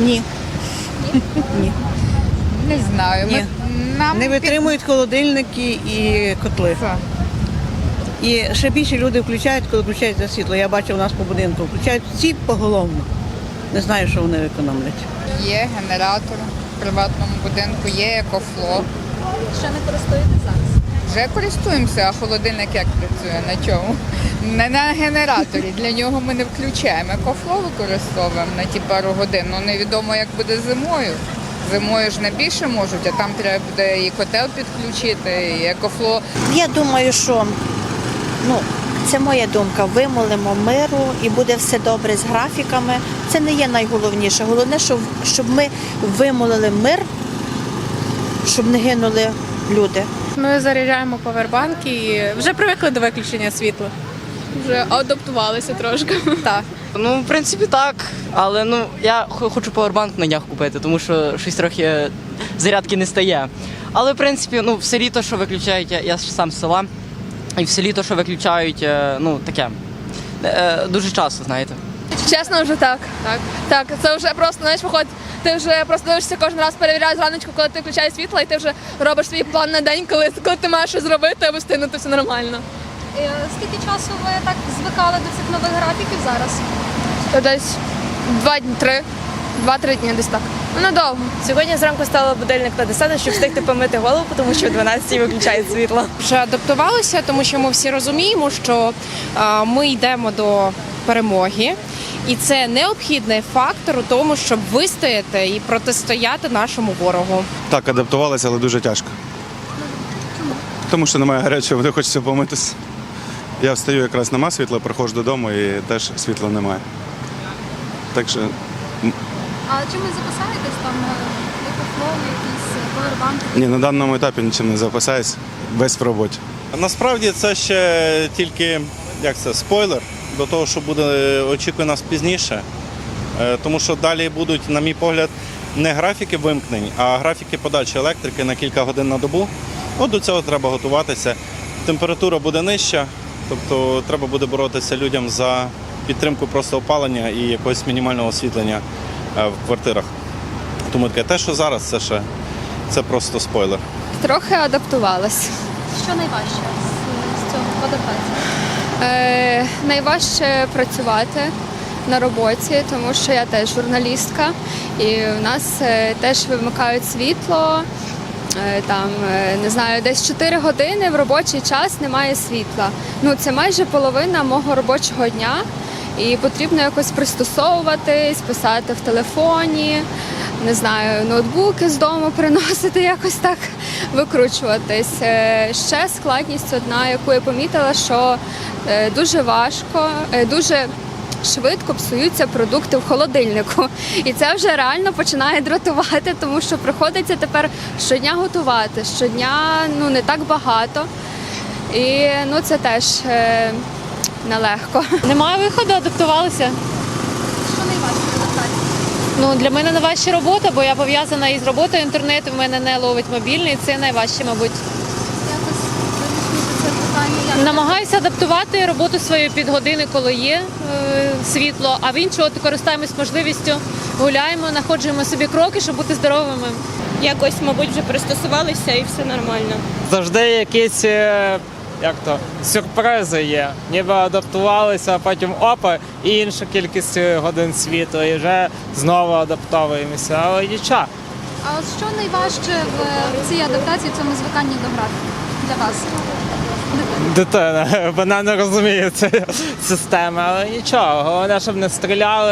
Ні. Ні. Не знаю. Ні. Ми, нам Не витримують холодильники і котли. Що? І ще більше люди включають, коли включається світло. Я бачу у нас по будинку. Включають всі поголовно. Не знаю, що вони економлять. Є генератор в приватному будинку, є екофло. Ще не користуєтесь зараз? Вже користуємося, а холодильник як працює? На чому? Не на генераторі. Для нього ми не включаємо. Екофло використовуємо на ті пару годин. Ну невідомо, як буде зимою. Зимою ж не більше можуть, а там треба буде і котел підключити, і екофло. Я думаю, що ну, це моя думка. Вимолимо миру і буде все добре з графіками. Це не є найголовніше. Головне, щоб, щоб ми вимолили мир, щоб не гинули люди. Ми заряджаємо повербанк і вже привикли до виключення світла. Вже адаптувалися трошки. Так. Ну, в принципі, так. Але ну я хочу повербанк на днях купити, тому що щось трохи зарядки не стає. Але в принципі, ну, в селі то, що виключають, я, я ж сам з села, і в селі то, що виключають, е, ну таке. е, Дуже часто, знаєте. Чесно, вже так. Так, так. Це вже просто знаєш, виходить. Ти вже просто дивишся кожен раз перевіряєш зраночку, коли ти включаєш світло, і ти вже робиш свій план на день, коли, коли ти маєш щось зробити, аби встигнути все нормально. Е, Скільки часу ви так звикали до цих нових графіків зараз? Десь два дні, три, два-три дні десь так. Ну, недовго. Сьогодні зранку стала будильник на 10, щоб встигти помити голову, тому що в 12 виключають світло. вже адаптувалися, тому що ми всі розуміємо, що а, ми йдемо до перемоги, і це необхідний фактор у тому, щоб вистояти і протистояти нашому ворогу. Так, адаптувалися, але дуже тяжко. Тому що немає гарячого, води, хочеться помитися. Я встаю якраз нема світла, приходжу додому і теж світла немає. Так що А чим ви запасаєтесь там е, екофлоу, якісь е, повербанки? ні, на даному етапі нічим не запасаюсь, весь в роботі. Насправді це ще тільки як це, спойлер до того, що буде очікує нас пізніше. Е, Тому що далі будуть, на мій погляд, не графіки вимкнень, а графіки подачі електрики на кілька годин на добу. От до цього треба готуватися. Температура буде нижча, тобто треба буде боротися людям за підтримку просто опалення і якогось мінімального освітлення е, в квартирах. Тому таке те, що зараз, це ще це просто спойлер. Трохи адаптувалась. Що найважче з, з цього адаптації? Найважче працювати на роботі, тому що я теж журналістка, і в нас е, теж вимикають світло. Е, Там е, не знаю, десь 4 години в робочий час немає світла. Ну це майже половина мого робочого дня, і потрібно якось пристосовуватись, писати в телефоні, не знаю, ноутбуки з дому приносити, якось так викручуватись. Е, Ще складність одна, яку я помітила, що е, дуже важко, е, дуже швидко псуються продукти в холодильнику. І це вже реально починає дратувати, тому що приходиться тепер щодня готувати. Щодня ну не так багато. І ну це теж нелегко. Немає виходу, адаптувалися. Що найважче в адаптації? Ну для мене найважча робота, бо я пов'язана із роботою інтернету. В мене не ловить мобільний. Це найважче, мабуть. Намагаюся адаптувати роботу свою під години, коли є е, світло. А в іншого користуємось можливістю, гуляємо, знаходжуємо собі кроки, щоб бути здоровими. Якось, мабуть, вже пристосувалися і все нормально. завжди якісь е, як то, сюрпризи є. Ніби адаптувалися, а потім опа, і інша кількість е, годин світу, і вже знову адаптовуємося. Але нічого. А що найважче в цій адаптації, в цьому звиканні до графіку для вас? Дитина, вона не розуміє цієї системи, але нічого. Головне, щоб не стріляли